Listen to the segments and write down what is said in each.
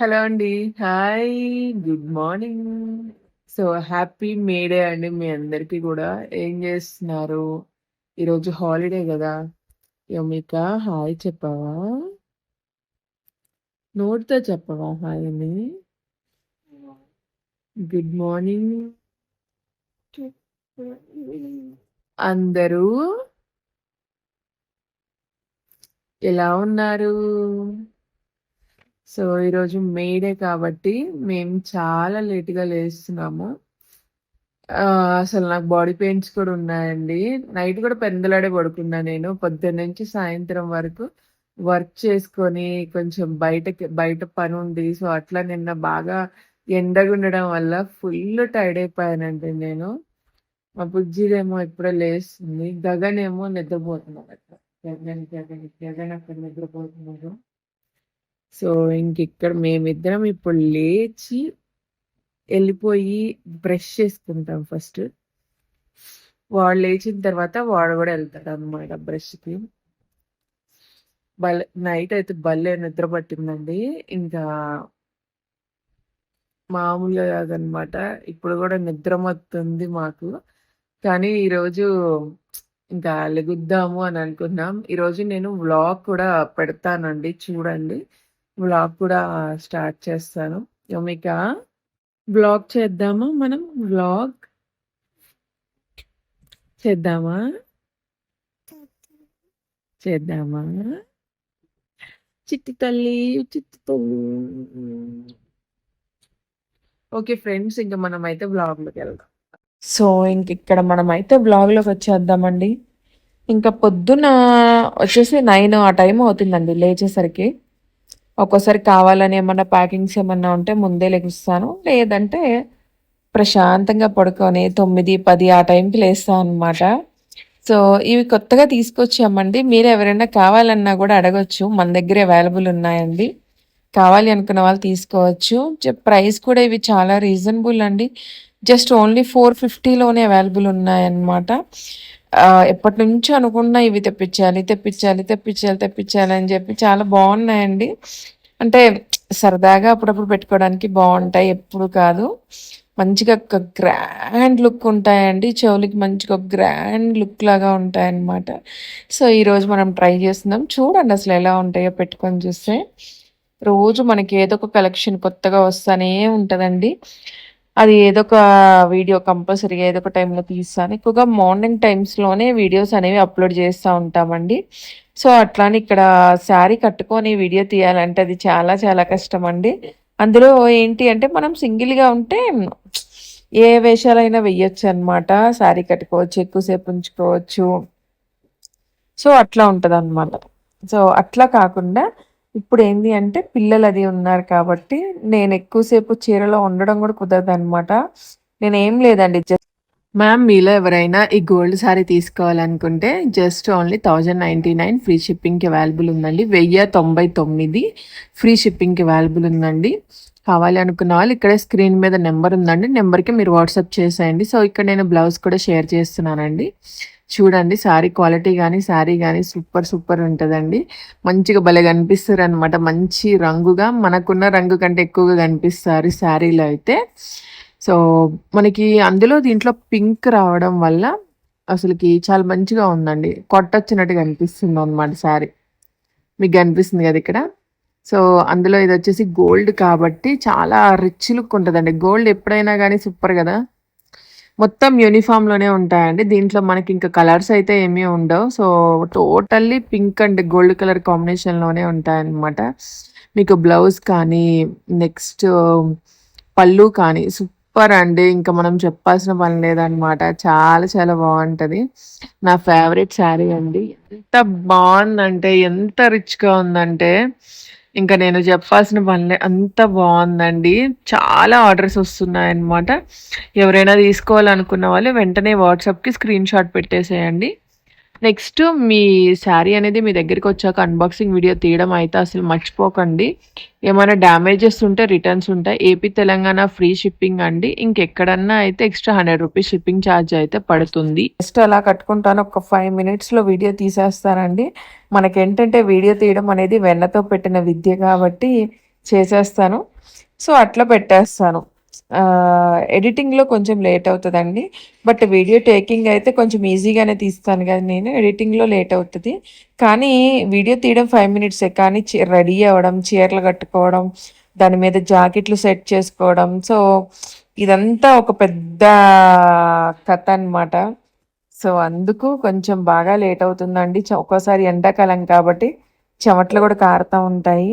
Hello అండి. Hi. Good morning. So, happy May Day అండి మీ అందరికీ కూడా ఏం చేస్తున్నారు ఈరోజు హాలిడే కదా యమిక హాయ్ చెప్పవా? నోటితో చెప్పవా హాయ్ అని? Good morning. అందరూ ఎలా ఉన్నారు? సో, ఈరోజు మే డే కాబట్టి మేము చాలా లేట్‌గా లేస్తున్నాము. అసలు నాకు బాడీ పెయిన్స్ కూడా ఉన్నాయండి. నైట్ కూడా పెందలాడే పడుకున్నా నేను. పొద్దున్న నుంచి సాయంత్రం వరకు వర్క్ చేసుకొని కొంచెం బయటకి బయట పని ఉంది సో, అట్లా నిన్న బాగా ఎండగుండడం వల్ల ఫుల్ టైర్డ్ అయిపోయానండి నేను. మా బుజ్జిదేమో ఇప్పుడే లేస్తుంది. గగనేమో నిద్రపోతున్నాడు గగన్, గగన్, గగన్ అక్కడ నిద్రపోతున్నాడు. సో, ఇంకిక్కడ మేమిద్దరం ఇప్పుడు లేచి వెళ్ళిపోయి బ్రష్ చేసుకుంటాం ఫస్ట్. వాడు లేచిన తర్వాత వాడు కూడా వెళ్తాడు అనమాట బ్రష్‌కి. భలే నైట్ అయితే భలే నిద్ర పట్టిందండి. ఇంకా మామూలుగా కాదనమాట. ఇప్పుడు కూడా నిద్ర మత్తుంది మాకు. కానీ ఈరోజు ఇంకా లెగుద్దాము అని అనుకున్నాం. ఈరోజు నేను వ్లాగ్ కూడా పెడతానండి చూడండి. వ్లాగ్ కూడా స్టార్ట్ చేస్తాను. యమిక వ్లాగ్ చేద్దామా మనం? వ్లాగ్? చేద్దామా? చేద్దామా? చిట్టి తల్లి, చిట్టి తల్లి. ఓకే ఫ్రెండ్స్ అయితే వ్లాగ్లోకి వెళ్దాం సో, ఇంక ఇక్కడ మనం అయితే బ్లాగ్లోకి వచ్చేద్దామండి. ఇంకా పొద్దున వచ్చేసి నైన్ ఆ టైం అవుతుందండి లేచేసరికి. ఒక్కోసారి కావాలని ఏమన్నా ప్యాకింగ్స్ ఏమన్నా ఉంటే ముందే లెగుస్తాను. లేదంటే ప్రశాంతంగా పడుకొని 9, 10 ఆ టైంకి లేస్తాను అనమాట. సో, ఇవి కొత్తగా తీసుకొచ్చామండి. మీరు ఎవరైనా కావాలన్నా కూడా అడగొచ్చు. మన దగ్గర అవైలబుల్ ఉన్నాయండి. కావాలి అనుకున్న వాళ్ళు తీసుకోవచ్చు. ప్రైస్ కూడా ఇవి చాలా రీజనబుల్ అండి. జస్ట్ ఓన్లీ ఫోర్ ఫిఫ్టీలోనే అవైలబుల్ ఉన్నాయన్నమాట. ఎప్పటి ఎప్పటినుంచో అనుకున్నా ఇవి తెప్పించాలి, తెప్పించాలి, తెప్పించాలి, తెప్పించాలి అని చెప్పి చాలా బాగున్నాయండి. అంటే సరదాగా అప్పుడప్పుడు పెట్టుకోవడానికి బాగుంటాయి ఎప్పుడు కాదు. మంచిగా ఒక గ్రాండ్ లుక్ ఉంటాయండి. చెవులకి మంచిగా ఒక గ్రాండ్ లుక్ లాగా ఉంటాయన్నమాట. సో, ఈరోజు మనం ట్రై చేస్తున్నాం. చూడండి అసలు ఎలా ఉంటాయో పెట్టుకొని చూస్తే. రోజు మనకి ఏదో ఒక కలెక్షన్ కొత్తగా వస్తానే ఉంటుందండి అది ఏదో ఒక వీడియో కంపల్సరీగా ఏదో ఒక టైంలో తీస్తాను. ఎక్కువగా మార్నింగ్ టైమ్స్‌లోనే వీడియోస్ అనేవి అప్‌లోడ్ చేస్తూ ఉంటామండి. సో, అట్లానే ఇక్కడ శారీ కట్టుకొని వీడియో తీయాలంటే అది చాలా చాలా కష్టం అండి అందులో ఏంటి అంటే మనం సింగిల్‌గా ఉంటే ఏ వేషాలైనా వెయ్యొచ్చనమాట. శారీ కట్టుకోవచ్చు, ఎక్కువసేపు ఉంచుకోవచ్చు. సో, అట్లా ఉంటుంది అనమాట సో, అట్లా కాకుండా ఇప్పుడు ఏంటి అంటే పిల్లలు అది ఉన్నారు కాబట్టి నేను ఎక్కువసేపు చీరలో ఉండడం కూడా కుదరదు అనమాట నేనేం లేదండి జస్ట్ మ్యామ్ మీలో ఎవరైనా ఈ గోల్డ్ శారీ తీసుకోవాలనుకుంటే జస్ట్ ఓన్లీ 1099 ఫ్రీ షిప్పింగ్‌కి అవైలబుల్ ఉందండి. 1099 ఫ్రీ షిప్పింగ్‌కి అవైలబుల్ ఉందండి. కావాలి అనుకున్న వాళ్ళు ఇక్కడ స్క్రీన్ మీద నెంబర్ ఉందండి. నెంబర్‌కి మీరు వాట్సాప్ చేసేయండి. సో, ఇక్కడ నేను బ్లౌజ్ కూడా షేర్ చేస్తున్నానండి. చూడండి శారీ క్వాలిటీ కానీ శారీ కానీ సూపర్ సూపర్ ఉంటుందండి మంచిగా భలే కనిపిస్తారనమాట. మంచి రంగుగా మనకున్న రంగు కంటే ఎక్కువగా కనిపిస్తారు శారీలో అయితే. సో, మనకి అందులో దీంట్లో పింక్ రావడం వల్ల అసలుకి చాలా మంచిగా ఉందండి. కొట్టొచ్చినట్టు కనిపిస్తుందనమాట శారీ. మీకు కనిపిస్తుంది కదా ఇక్కడ. సో, అందులో ఇది వచ్చేసి గోల్డ్ కాబట్టి చాలా రిచ్ లుక్ ఉంటుందండి గోల్డ్ ఎప్పుడైనా కానీ సూపర్ కదా మొత్తం యూనిఫామ్‌లోనే ఉంటాయండి. దీంట్లో మనకి ఇంకా కలర్స్ అయితే ఏమీ ఉండవు. So, totally pink and gold colour కాంబినేషన్‌లోనే ఉంటాయన్నమాట. మీకు బ్లౌజ్ కానీ, నెక్స్ట్ um, పళ్ళు కానీ సూపర్ అండి. ఇంకా మనం చెప్పాల్సిన పని లేదనమాట. చాలా చాలా బాగుంటుంది నా ఫేవరెట్ శారీ అండి. ఎంత బాగుందంటే ఎంత రిచ్‌గా ఉందంటే ఇంకా నేను చెప్పాల్సిన పనులే అంత బాగుందండి చాలా ఆర్డర్స్ వస్తున్నాయన్నమాట. ఎవరైనా తీసుకోవాలనుకున్న వాళ్ళు వెంటనే వాట్సాప్‌కి స్క్రీన్ షాట్ పెట్టేసేయండి. నెక్స్ట్ మీ శారీ అనేది మీ దగ్గరికి వచ్చాక అన్బాక్సింగ్ వీడియో తీయడం అయితే అసలు మర్చిపోకండి. ఏమైనా డ్యామేజెస్ ఉంటే రిటర్న్స్ ఉంటాయి. ఏపీ, తెలంగాణ ఫ్రీ షిప్పింగ్ అండి. ఇంకెక్కడన్నా అయితే extra hundred rupees shipping charge అయితే పడుతుంది. జస్ట్ అలా కట్టుకుంటాను. ఒక ఫైవ్ మినిట్స్‌లో వీడియో తీసేస్తానండి. మనకేంటంటే వీడియో తీయడం అనేది వెన్నతో పెట్టిన విద్య కాబట్టి చేసేస్తాను సో అట్లా పెట్టేస్తాను ఎడిటింగ్లో కొంచెం లేట్ అవుతుందండి. బట్ వీడియో టేకింగ్ అయితే కొంచెం ఈజీగానే తీస్తాను కానీ నేను. ఎడిటింగ్లో లేట్ అవుతుంది. కానీ వీడియో తీయడం ఫైవ్ మినిట్సే కానీ రెడీ అవ్వడం చీరలు కట్టుకోవడం దాని మీద జాకెట్లు సెట్ చేసుకోవడం. సో ఇదంతా ఒక పెద్ద కథ అనమాట సో అందుకు కొంచెం బాగా లేట్ అవుతుందండి. ఒక్కోసారి ఎండాకాలం కాబట్టి చెమట్లు కూడా కారుతూ ఉంటాయి.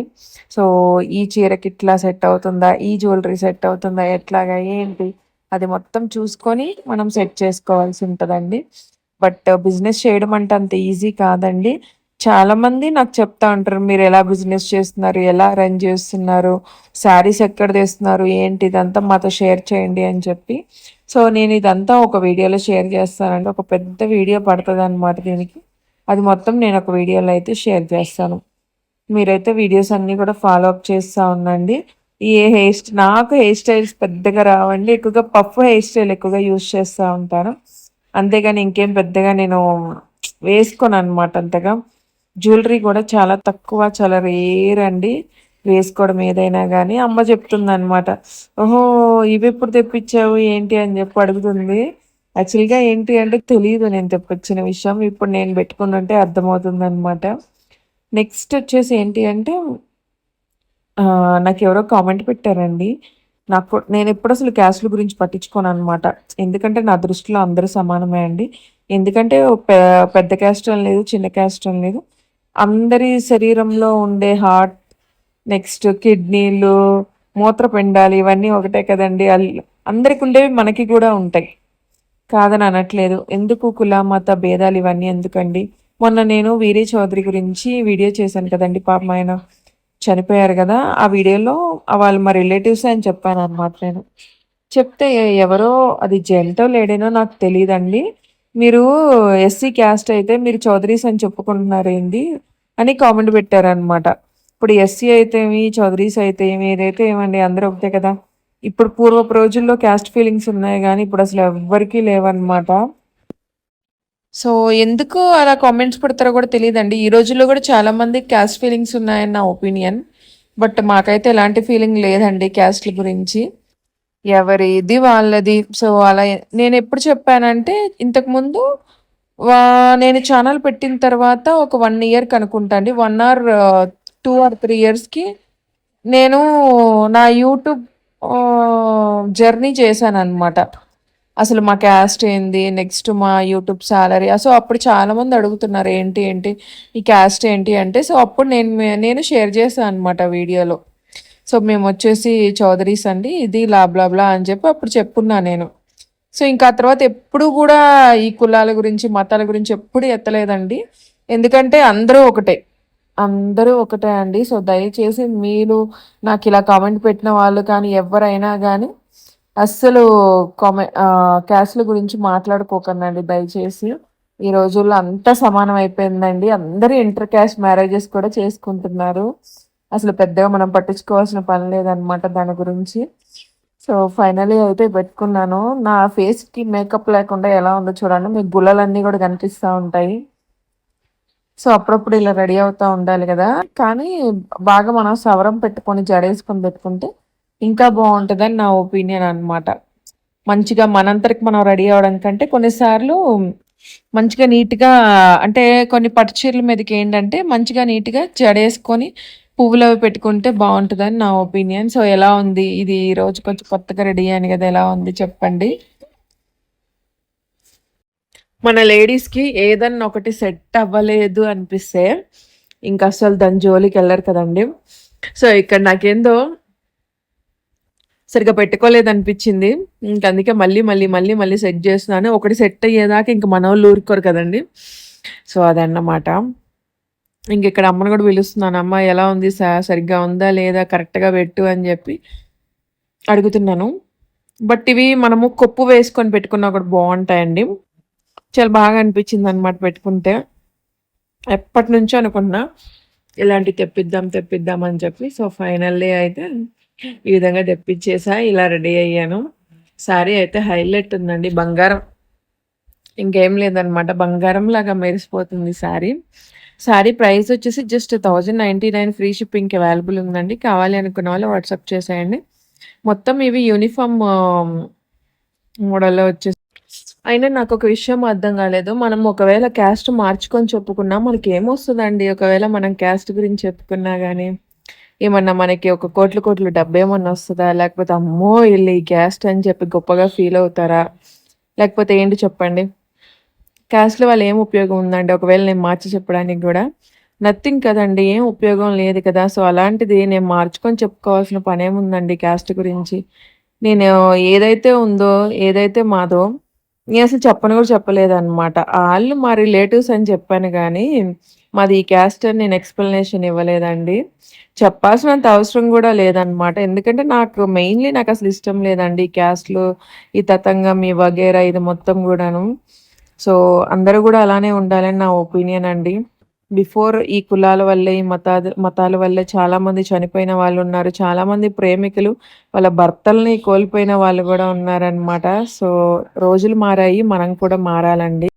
సో ఈ చీరకి ఇట్లా సెట్ అవుతుందా? ఈ జ్యువెలరీ సెట్ అవుతుందా? ఎట్లాగా? ఏంటి? అది మొత్తం చూసుకొని మనం సెట్ చేసుకోవాల్సి ఉంటుందండి. బట్ బిజినెస్ చేయడం అంటే అంత ఈజీ కాదండి. చాలామంది నాకు చెప్తా ఉంటారు మీరు ఎలా బిజినెస్ చేస్తున్నారు? ఎలా రన్ చేస్తున్నారు? శారీస్ ఎక్కడ తెస్తున్నారు? ఏంటి? ఇదంతా మాతో షేర్ చేయండి అని చెప్పి. సో నేను ఇదంతా ఒక వీడియోలో షేర్ చేస్తానండి. ఒక పెద్ద వీడియో పడుతుంది అనమాట దీనికి. అది మొత్తం నేను ఒక వీడియోలో అయితే షేర్ చేస్తాను. మీరైతే వీడియోస్ అన్నీ కూడా ఫాలో అప్ చేస్తూ ఉండండి. ఈ హెయిర్ స్టైల్ నాకు హెయిర్ స్టైల్స్ పెద్దగా రావండి ఎక్కువగా పఫ్ హెయిర్ స్టైల్ ఎక్కువగా యూస్ చేస్తూ ఉంటాను. అంతేగాని ఇంకేం పెద్దగా నేను వేసుకోను అనమాట అంతగా. జ్యువెలరీ కూడా చాలా తక్కువ చాలా రేర్ అండి. వేసుకోవడం ఏదైనా కానీ అమ్మ చెప్తుంది అనమాట ఓహో ఇవి ఎప్పుడు తెప్పించావు? ఏంటి? అని చెప్పి అడుగుతుంది. యాక్చువల్గా ఏంటి అంటే తెలియదు నేను తెప్పించిన విషయం. ఇప్పుడు నేను పెట్టుకుంటుంటే అర్థమవుతుంది అనమాట నెక్స్ట్ వచ్చేసి ఏంటి అంటే నాకు ఎవరో కామెంట్ పెట్టారండి. నాకు నేను ఎప్పుడు అసలు క్యాస్ట్ల గురించి పట్టించుకోను అనమాట ఎందుకంటే నా దృష్టిలో అందరూ సమానమే అండి. ఎందుకంటే పెద్ద క్యాస్ట్ అని లేదు చిన్న క్యాస్ట్ అని లేదు. అందరి శరీరంలో ఉండే హార్ట్ నెక్స్ట్ కిడ్నీలు మూత్రపిండాలు ఇవన్నీ ఒకటే కదండి. అందరికి ఉండేవి మనకి కూడా ఉంటాయి. కాదని అనట్లేదు. ఎందుకు కుల మత భేదాలు ఇవన్నీ ఎందుకండి? మొన్న నేను వీరే చౌదరి గురించి వీడియో చేశాను కదండి పాపం ఆయన చనిపోయారు కదా. ఆ వీడియోలో వాళ్ళు మా రిలేటివ్స్ అని చెప్పాను అనమాట నేను. చెప్తే ఎవరో అది జెంటో లేడేనో నాకు తెలియదండి మీరు ఎస్సీ క్యాస్ట్ అయితే మీరు చౌదరీస్ అని చెప్పుకుంటున్నారు ఏంది అని కామెంట్ పెట్టారనమాట ఇప్పుడు ఎస్సీ అయితే ఏమి చౌదరీస్ అయితే ఏమి ఏదైతే ఏమండి అందరూ ఒకటే కదా. ఇప్పుడు పూర్వపు రోజుల్లో క్యాస్ట్ ఫీలింగ్స్ ఉన్నాయి కానీ ఇప్పుడు అసలు ఎవ్వరికీ లేవన్నమాట. సో ఎందుకు అలా కామెంట్స్ పెడతారో కూడా తెలియదండి. ఈ రోజుల్లో కూడా చాలా మంది క్యాస్ట్ ఫీలింగ్స్ ఉన్నాయని నా ఒపీనియన్. బట్ మాకైతే ఎలాంటి ఫీలింగ్ లేదండి క్యాస్ట్ల గురించి. ఎవరిది వాళ్ళది. సో అలా నేను ఎప్పుడు చెప్పానంటే ఇంతకుముందు నేను ఛానల్ పెట్టిన తర్వాత ఒక వన్ ఇయర్ అనుకుంటా అండి. One or two or three ఇయర్స్కి నేను నా యూట్యూబ్ జర్నీ చేశాను అనమాట అసలు మా క్యాస్ట్ ఏంది నెక్స్ట్ మా యూట్యూబ్ సాలరీ. సో అప్పుడు చాలామంది అడుగుతున్నారు ఏంటి ఏంటి? ఈ క్యాస్ట్ ఏంటి? అంటే సో అప్పుడు నేను నేను షేర్ చేశాను అనమాట వీడియోలో. సో మేము వచ్చేసి చౌదరీస్ అండి ఇది లాబ్లాబ్లా అని చెప్పి అప్పుడు చెప్పున్నా నేను. సో ఇంకా తర్వాత ఎప్పుడు కూడా ఈ కులాల గురించి మతాల గురించి ఎప్పుడు ఎత్తలేదండి. ఎందుకంటే అందరూ ఒకటే. అందరూ ఒకటే అండి. సో దయచేసి మీరు నాకు ఇలా కామెంట్ పెట్టిన వాళ్ళు కానీ ఎవరైనా కానీ అస్సలు కామెంట్ క్యాస్ట్ల గురించి మాట్లాడుకోకండి దయచేసి ఈ రోజుల్లో అంతా సమానం అయిపోయిందండి. అందరూ ఇంటర్ క్యాస్ట్ మ్యారేజెస్ కూడా చేసుకుంటున్నారు. అసలు పెద్దగా మనం పట్టించుకోవాల్సిన పని లేదనమాట దాని గురించి. సో ఫైనలీ అయితే పెట్టుకున్నాను. నా ఫేస్కి మేకప్ లేకుండా ఎలా ఉందో చూడండి. మీకు గుల్లలన్నీ కూడా కనిపిస్తూ ఉంటాయి. సో అప్పుడప్పుడు ఇలా రెడీ అవుతూ ఉండాలి కదా. కానీ బాగా మనం సవరం పెట్టుకొని జడేసుకొని పెట్టుకుంటే ఇంకా బాగుంటుందని నా ఒపీనియన్ అనమాట మంచిగా మనంతరికి మనం రెడీ అవడం కంటే కొన్నిసార్లు మంచిగా నీట్గా అంటే కొన్ని పట్టు చీరల మీదకి ఏంటంటే మంచిగా నీట్గా జడేసుకొని పువ్వులు అవి పెట్టుకుంటే బాగుంటుందని నా ఒపీనియన్. సో ఎలా ఉంది? ఇది ఈ రోజు కొంచెం కొత్తగా రెడీ అయ్యాను కదా ఎలా ఉంది? చెప్పండి. మన లేడీస్కి ఏదన్నా ఒకటి సెట్ అవ్వలేదు అనిపిస్తే ఇంకా అసలు దాని జోలికి వెళ్ళరు కదండి. సో ఇక్కడ నాకేందో సరిగ్గా పెట్టుకోలేదు అనిపించింది. ఇంక అందుకే మళ్ళీ మళ్ళీ మళ్ళీ మళ్ళీ సెట్ చేస్తున్నాను. ఒకటి సెట్ అయ్యేదాకా ఇంక మన వాళ్ళు ఊరుకోరు కదండి. సో అదన్నమాట. ఇంక ఇక్కడ అమ్మను కూడా పిలుస్తున్నాను. అమ్మ ఎలా ఉంది సరిగ్గా ఉందా? లేదా? కరెక్ట్గా పెట్టు అని చెప్పి అడుగుతున్నాను. బట్ ఇవి మనము కొప్పు వేసుకొని పెట్టుకున్నా కూడా బాగుంటాయండి. చాలా బాగా అనిపించింది అనమాట పెట్టుకుంటే. ఎప్పటి నుంచో అనుకున్నా ఇలాంటివి తెప్పిద్దాం తెప్పిద్దాం అని చెప్పి. సో ఫైనల్లీ అయితే ఈ విధంగా తెప్పించేసా ఇలా రెడీ అయ్యాను. సారీ అయితే హైలైట్ ఉందండి బంగారం. ఇంకేం లేదనమాట బంగారం లాగా మెరిసిపోతుంది సారీ. శారీ ప్రైస్ వచ్చేసి just thousand ninety nine free షిప్పింగ్కి available ఉందండి. కావాలి అనుకున్న వాళ్ళు వాట్సాప్ చేసేయండి. మొత్తం ఇవి యూనిఫామ్ మోడల్లో వచ్చేసి అయినా నాకు ఒక విషయం అర్థం కాలేదు. మనం ఒకవేళ క్యాస్ట్ మార్చుకొని చెప్పుకున్నా మనకి ఏమొస్తుందండి ఒకవేళ మనం క్యాస్ట్ గురించి చెప్పుకున్నా కానీ ఏమన్నా మనకి ఒక కోట్ల కోట్లు డబ్బు ఏమన్నా వస్తుందా? లేకపోతే అమ్మో వీళ్ళు ఈ క్యాస్ట్ అని చెప్పి గొప్పగా ఫీల్ అవుతారా? లేకపోతే ఏంటి చెప్పండి? క్యాస్ట్లో వాళ్ళు ఏం ఉపయోగం ఉందండి? ఒకవేళ నేను మార్చి చెప్పడానికి కూడా నథింగ్ కదండి. ఏం ఉపయోగం లేదు కదా. సో అలాంటిది నేను మార్చుకొని చెప్పుకోవాల్సిన పనేముందండి క్యాస్ట్ గురించి. నేను ఏదైతే ఉందో ఏదైతే మాదో నేను అసలు చెప్పను కూడా చెప్పలేదన్నమాట. వాళ్ళు మా రిలేటివ్స్ అని చెప్పాను కానీ మాది ఈ క్యాస్ట్ అని నేను ఎక్స్ప్లెనేషన్ ఇవ్వలేదండి. చెప్పాల్సినంత అవసరం కూడా లేదనమాట ఎందుకంటే నాకు మెయిన్లీ నాకు అసలు ఇష్టం లేదండి ఈ క్యాస్ట్లు ఈ తతంగం ఈ వగేరా ఇది మొత్తం కూడాను. సో అందరూ కూడా అలానే ఉండాలని నా ఒపీనియన్ అండి. బిఫోర్ ఈ కులాల వల్లే ఈ మతాల మతాల వల్లే చాలా మంది చనిపోయిన వాళ్ళు ఉన్నారు. చాలా మంది ప్రేమికులు వాళ్ళ భర్తల్ని కోల్పోయిన వాళ్ళు కూడా ఉన్నారనమాట సో రోజులు మారాయి మనం కూడా మారాలండి.